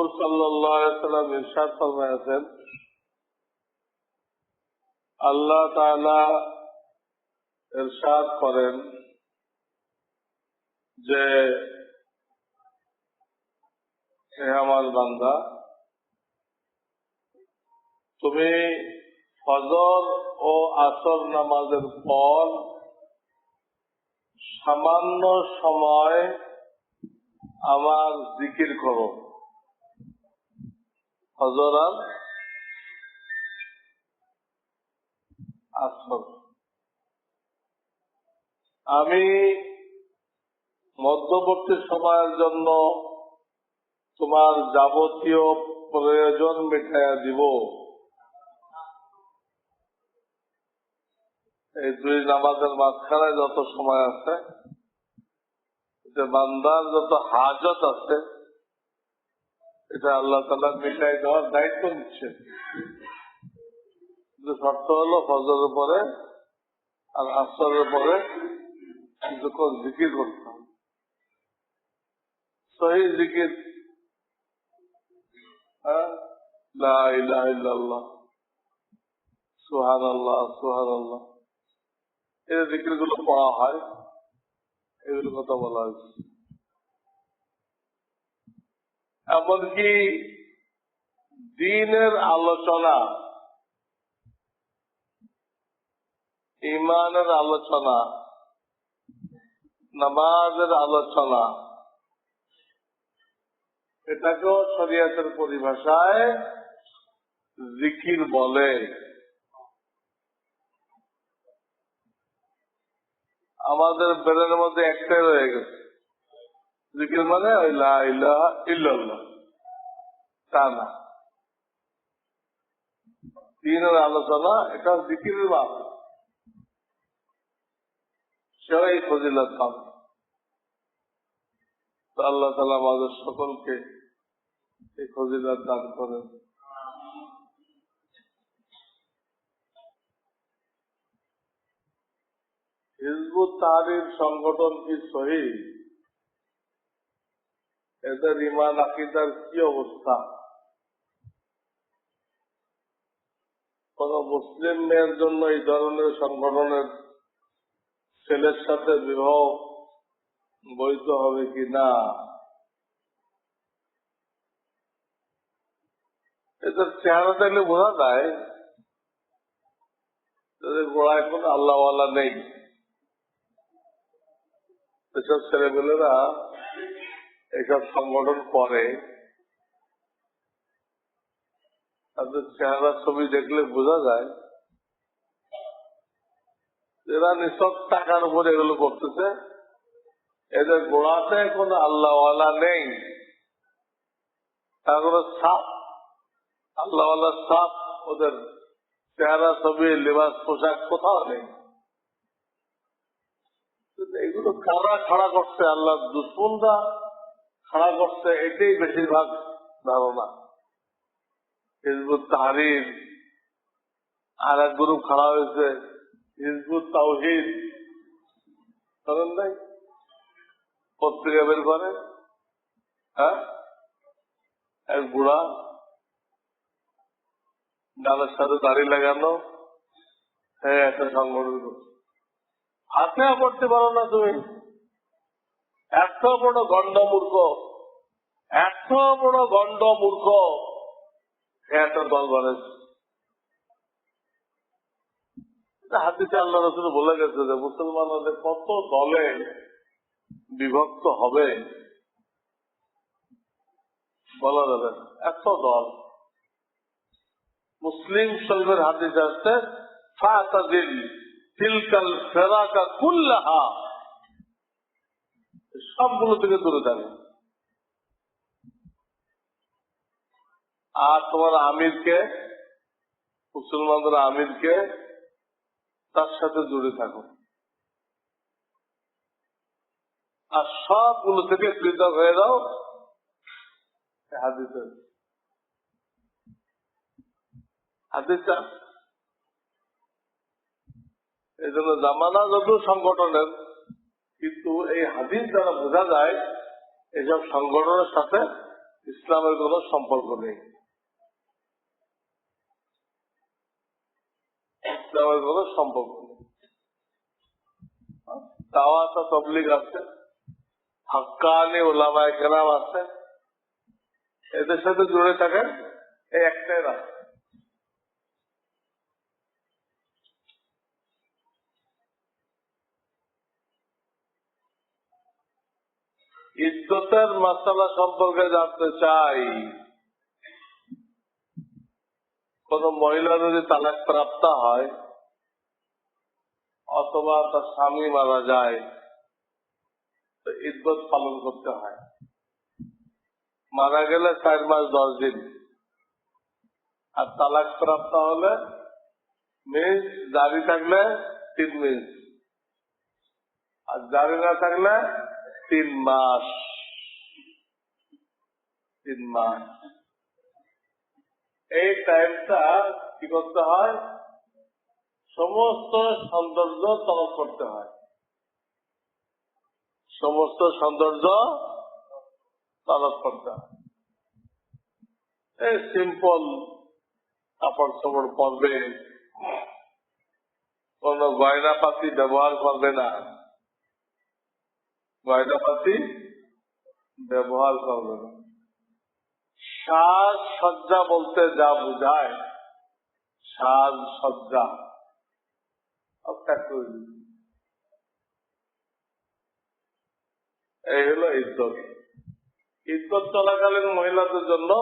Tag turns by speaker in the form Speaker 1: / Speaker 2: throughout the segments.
Speaker 1: হুজুর সাল্লাম ইরশাদ ফরমায়াছেন, আল্লাহ তাআলা ইরশাদ করেন যে হে আমার বান্দা, তুমি ফজর ও আসর নামাজের পর সামান্য সময় আমার জিকির করো। ফজর আর আসর আমি মধ্যবর্তী সময়ের জন্য তোমার যাবতীয় প্রয়োজন মেটাইয়া দিব। এই দুই নামাজের মাঝখানে যত সময় আছে বান্দার যত হাজত আছে এটা আল্লাহ তালা মিটাই দেওয়ার দায়িত্ব নিচ্ছে কিন্তু শর্ত হলো ফজরের পরে আর আসরের পরে কিছুক্ষণ জিকির করতে হবে। সহি জিকির হ্যাঁ? লা ইলাহা ইল্লাল্লাহ, সুবহানাল্লাহ সুবহানাল্লাহ। এই জিকিরগুলো পড়া হয় এগুলোর কথা বলা হয়েছে। এমনকি দিনের আলোচনা ইমানের আলোচনা, নামাজের আলোচনা, এটাকেও শরিয়াতের পরিভাষায় জিকির বলে। আমাদের ব্রেনের মধ্যে একটাই রয়ে গেছে। জিকির মানে দিনের আলোচনা, এটা জিকিরের বাপ সেও এই ফজিলত পাবে আল্লাহ তালা আমাদের সকলকে এই ফজিলত দান করেন। হিজবুত তাহারির সংগঠন কি সহি? এদের ইমান আকিদার কি অবস্থা? কোন মুসলিম মেয়ের জন্য এই ধরনের সংগঠনের ছেলের সাথে বিবাহ বৈধ হবে কি না? এদের চেহারা দেখলে বোঝা যায় এদের গোড়ায় কোন আল্লাহওয়ালা নেই। এসব ছেলেমেয়েরা এইসব সংগঠন করে। তাদের চেহারা ছবি দেখলে বোঝা যায় এরা নিঃসব টাকার উপর এগুলো করতেছে। এদের গোড়াতে কোন আল্লাহওয়ালা নেই। তারপরে সাপ। আল্লাহওয়ালা সাপ ওদের চেহারা ছবি, লেবাস, পোশাক কোথাও নেই। এগুলো কারা খাড়া করছে? আল্লাহ দুশ্মনরা খাড়া করছে এটাই বেশিরভাগ ধারণা। হিজবুত তাহারির আর এক গ্রুপ খাড়া হয়েছে, হিজবুত তাওহিদ। করেন নাই? পত্রিকা বের করে হ্যাঁ? এক বুড়া ডালের সাথে দাড়ি লাগানো হ্যাঁ একটা সংগঠন। হাতে পড়তে পারো না তুমি। এত বড় গন্ড মূর্খ এত বড় গন্ড মূর্খ একটা দল বানাচ্ছে হাতিতে আল্লাহ রসুল বলে গেছে যে, মুসলমানদের কত দলে বিভক্ত হবে? বলা যাবে এত দল। মুসলিম শরীফের হাদিস আসছে ফাতাদিল তিলকাল ফেরাকা কুল্লাহা। সবগুলো থেকে দূরে থাকে। আর তোমার আমিরকে, মুসলমানদের আমিরকে তার সাথে জুড়ে থাকো। আর সবগুলো থেকে পৃথক হয়ে যাও। হাদিসের হাদিসটা? এই জন্য জামানা যত সংগঠনের কিন্তু এই হাদিস দ্বারা বোঝা যায়, এসব সংগঠনের সাথে ইসলামের কোনো সম্পর্ক নেই। ইসলামের কোনো সম্পর্ক নেই। দাওয়াত তবলিগ আছে, হাক্কানি ওলামায় কেরাম আছে। এদের সাথে জুড়ে থাকেন এই একটাই রাস্তা। ইজ্জতের মশলা সম্পর্কে জানতে চাই। কোন মহিলা যদি তালাক প্রাপ্ত হয়, অথবা তার স্বামী মারা যায় ইজ্জত পালন করতে হয়। মারা গেলে চার মাস দশ দিন। আর তালাক প্রাপ্ত হলে মিস, জারি থাকলে তিন মিস। আর জারি না থাকলে তিন মাস তিন মাস। এই টাইমটা কি করতে হয়? সমস্ত সৌন্দর্য তলব করতে হয়। সমস্ত সৌন্দর্য তলব করতে হয়। এই সিম্পল কাপড় চোপড় পরবে। কোন গয়নাপাতি ব্যবহার করবে না। গয়নাপাতি ব্যবহার করবে। না সাজ সজ্জা বলতে যা বুঝায় সাজ সজ্জা। এই হলো ইজ্জত। ইজ্জত চলাকালীন মহিলাদের জন্য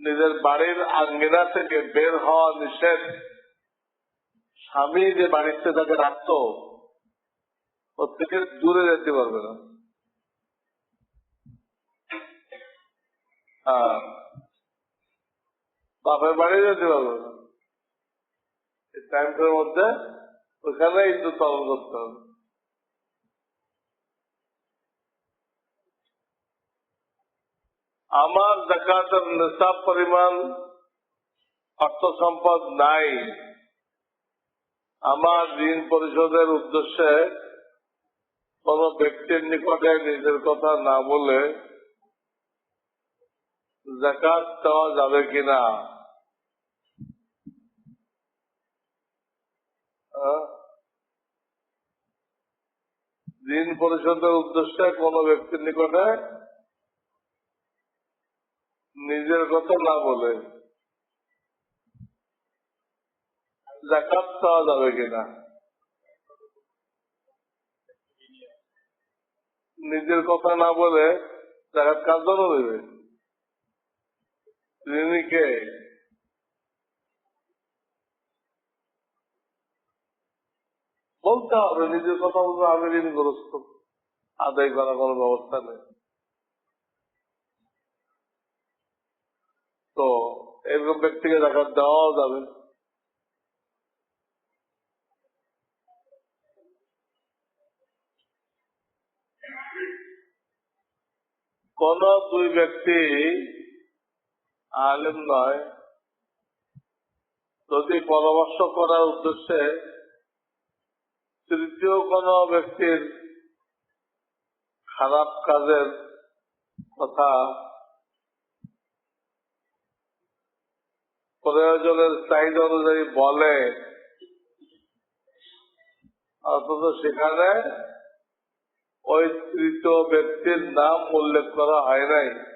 Speaker 1: নিজের বাড়ির আঙ্গিনা থেকে বের হওয়া নিষেধ। স্বামী যে বাড়িতে তাকে রাখতো ওর থেকে দূরে যেতে পারবে না। হ্যাঁ। বাপের বাড়ি যেতে পারবে না। এই মধ্যে ওখানে ইজ্জত পালন করতে হবে। আমার জাকাতের নেশাব পরিমাণ অর্থ সম্পদ নাই। আমার ঋণ পরিশোধের উদ্দেশ্যে কোন ব্যক্তির নিকটে নিজের কথা না বলে জাকাত দেওয়া যাবে কিনা? ঋণ পরিশোধের উদ্দেশ্যে কোন ব্যক্তির নিকটে নিজের কথা না বলে জাকাত দেওয়া যাবে কিনা? নিজের কথা না বলে জাকাত জন্য দেবে? বলতে হবে, নিজের কথা বলতে আমি ঋণগ্রস্ত আদায় করার কোনো ব্যবস্থা নেই। তো এরকম ব্যক্তিকে জাকাত দেওয়াও যাবে। কোন দুই ব্যক্তি আলেম নয়। যদি পরামর্শ করার উদ্দেশ্যে তৃতীয় কোন ব্যক্তির খারাপ কাজের কথা প্রয়োজনের চাহিদা অনুযায়ী বলে, অথচ সেখানে ওই তৃতীয় ব্যক্তির নাম উল্লেখ করা হয় নাই।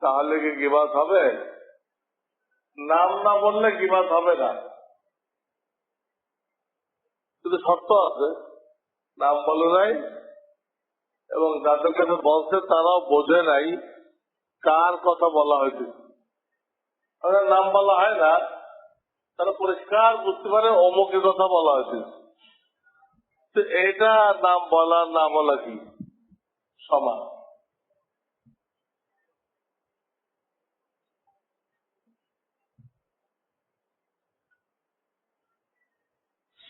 Speaker 1: তাহলে কি গিবাদ হবে? নাম না বললে গিবাদ হবে না। কিন্তু শর্ত আছে। নাম বলে নাই এবং যাদের কাছে বলছে তারাও বোঝে নাই কার কথা বলা হয়েছে। নাম বলা হয় না। তারা পরিষ্কার বুঝতে পারে অমুকের কথা বলা হয়েছে। তো এটা নাম বলা না বলা কি? সমান।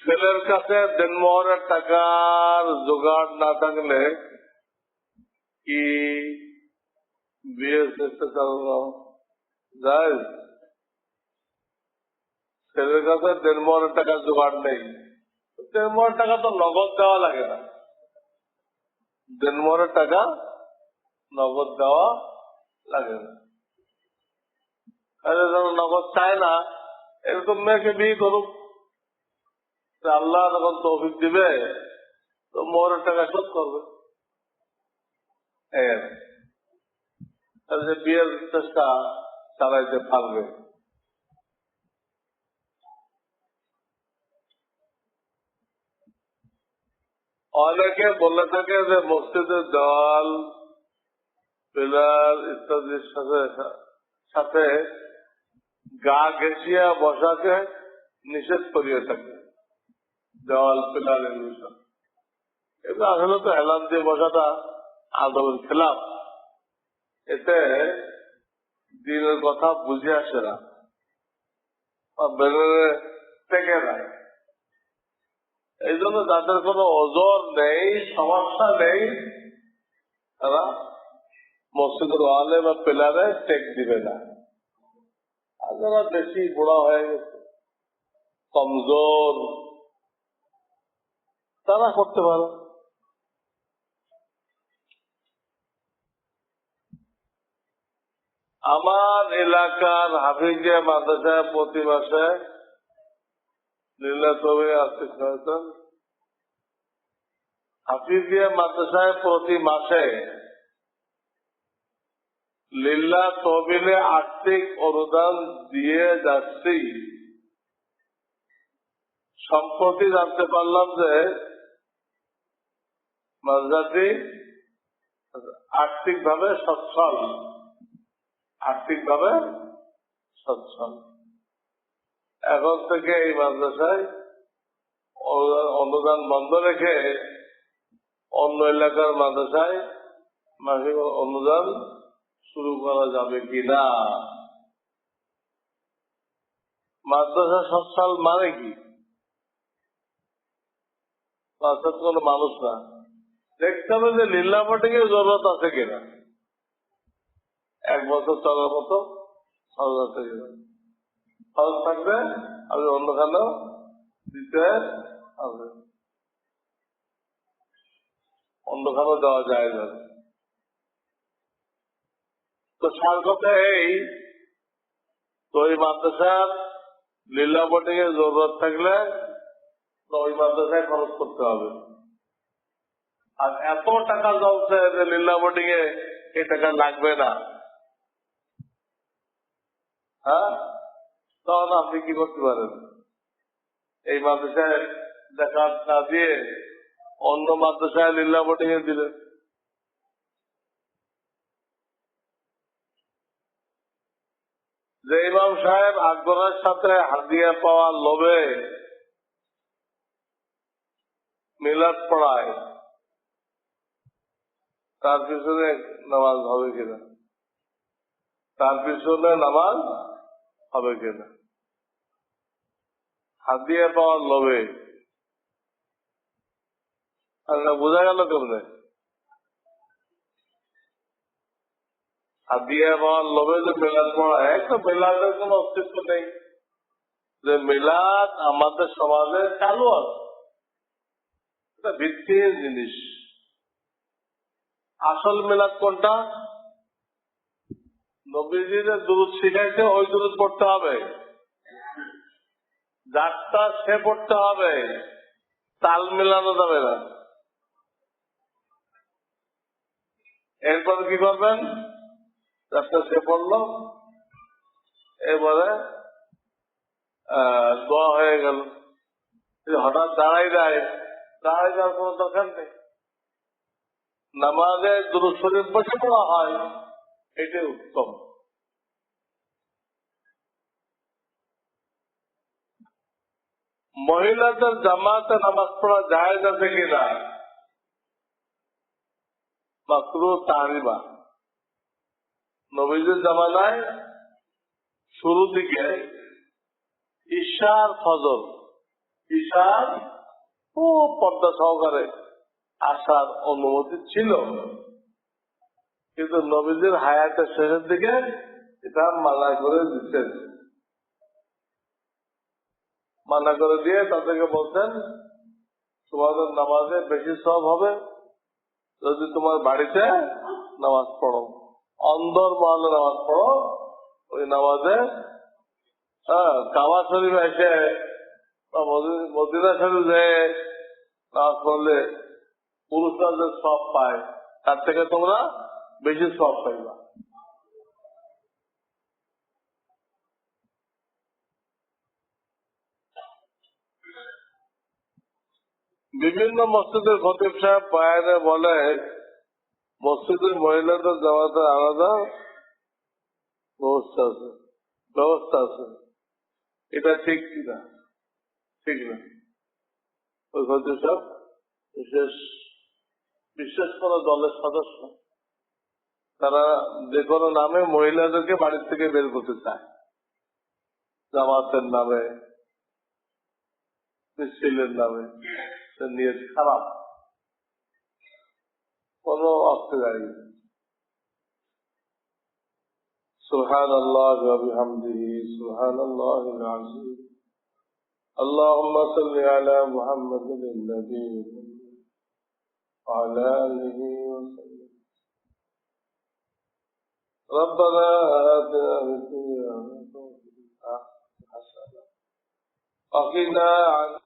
Speaker 1: ছেলের কাছে দেনমোহরের টাকার জোগাড় না থাকলে কি বিয়ে চেষ্টা চালানো যায়? ছেলের কাছে দেড় দেনমোহরের টাকার জোগাড় নেই। দেড় দেনমোহরের টাকা তো নগদ দেওয়া লাগে না। দেনমোহরের টাকা নগদ দেওয়া লাগে না। আরে যারা নগদ চায় না, এরকম মেয়েকে বিয়ে করুক। আল্লাহ যখন তৌফিক দিবে, তো মোহরের টাকা শোধ করবে। এই আর কি। তাহলে যে বিয়ের চেষ্টা চালাইতে পারবে। অনেকে বলে থাকে যে মসজিদের দেওয়াল, পিলার ইত্যাদির সাথে সাথে গা ঘেঁষিয়া বসাকে নিষেধ করিয়ে থাকে। দেওয়াল, পিলার এগুলো। আসলে তো হেলান দিয়ে বসাটা আন্দোলন খেলাম এতে দিনের কথা বুঝে আসে না বেরোলে টেকে না। এই জন্য যাদের কোনো ওজন নেই, সমস্যা নেই, তারা মসজিদের ওয়ালে বা পিলারে টেক দিবে না। আর যারা বেশি বুড়া হয়ে গেছে, কমজোর, তারা করতে পারে। আমার এলাকার হাফিজে মাদ্রাসায় প্রতি মাসে লীলা তবে আর্থিক সহায়তা হাফিজিয়া মাদ্রাসায় প্রতি মাসে লীলা তহবিলে আর্থিক অনুদান দিয়ে যাচ্ছি। সম্প্রতি জানতে পারলাম যে মাদ্রাসাটি আর্থিকভাবে সচ্ছল। আর্থিকভাবে সচ্ছল। এখন থেকে এই মাদ্রাসায় অনুদান- বন্ধ রেখে অন্য এলাকার মাদ্রাসায় মাসিক অনুদান শুরু করা যাবে কিনা? মাদ্রাসা সচ্ছল মানে কি? কোনো মানুষ না। দেখতে হবে যে লীলা পটিংয়ের জরুরত আছে কিনা। এক বছর চলার মতো আছে কিনা। খরচ থাকবে আমি অন্যখানেও দিতে হবে। অন্যখানেও দেওয়া যায় না। তো সার কথা এই, তো ওই মাদ্রাসার লীলা এর জরুরত থাকলে ওই মাদ্রাসায় খরচ করতে হবে। আর এত টাকা চলছে যে লীলা বোর্ডিং এ এই টাকা লাগবে না। হ্যাঁ? তখন আপনি কি করতে পারেন? এই মাদ্রাসায় দেখা না দিয়ে অন্য মাদ্রাসায় লীলা বোর্ডিং এ দিলেন। যে ইমাম সাহেব আগ্রহের সাথে হাদিয়া পাওয়ার লোভে মিলাদ পড়ায়, তার পিছনে নামাজ হবে কিনা? তার পিছনে নামাজ হবে কিনা? হাদিয়া পাওয়ার লোভে। বোঝা গেল কেমনে? হাদিয়া পাওয়ার লোভে যে মিলাদ পড়া একটা মিলাদের কোন অস্তিত্ব নেই। যে মিলাদ আমাদের সমাজে চালু আছে। এটা ভিত্তিহীন জিনিস। আসল মিলাদ কোনটা? নবীজির দূরত শিখাইছে ওই দূর পড়তে হবে। যারটা সে পড়তে হবে। তাল মেলানো যাবে না। এরপর কি করবেন? যারটা সে পড়ল আহ, দোয়া হয়ে গেল। হঠাৎ দাঁড়াই দেয় দাঁড়াই যাওয়ার কোনো দরকার নেই। নামাজে দুরুদ শরীফ বসে পড়া হয়। এটাই উত্তম। মহিলাদের জামাতে নামাজ পড়া যায় আছে কিনা? মাত্র তারিমা। নবীজের জামানায় শুরু দিকে ঈশার ফজর ঈশার ও পর্দা সহকারে আসার অনুমতি ছিল। কিন্তু নবীজির হায়াতের শেষের দিকে এটা মালা করে দিচ্ছেন। মানা করে দিয়ে তাদেরকে বলতেন তোমাদের নামাজে বেশি সব হবে যদি তোমার বাড়িতে নামাজ পড়ো। অন্দর মহলে নামাজ পড়ো, ওই নামাজে হ্যাঁ কাবা শরীফ এসে মদিনা শরীফ যেয়ে নামাজ পড়লে পুরুষরা যে সব পায়, তার থেকে তোমরা বেশি সব পাইবা। বিভিন্ন মসজিদের খতিব সাহেব বায়ানে বলে, মসজিদের মহিলাদের জামাতে আলাদা ব্যবস্থা আছে। ব্যবস্থা আছে। এটা ঠিক কিনা? ঠিক না। ওই খতিব সাহেব বিশেষ বিশেষ কোনো দলের সদস্য। তারা যে কোনো নামে মহিলাদেরকে বাড়ির থেকে বের করতে চায়। জামাতের নামে, মিছিলের নামে। সে নিয়ে খারাপ কোনো অর্থে দাঁড়িয়ে سبحان الله وبحمده سبحان الله العظيم اللهم صل على محمد النبي وعلى آله وسلم ربنا آتنا في الدنيا حسنة وقنا عذاب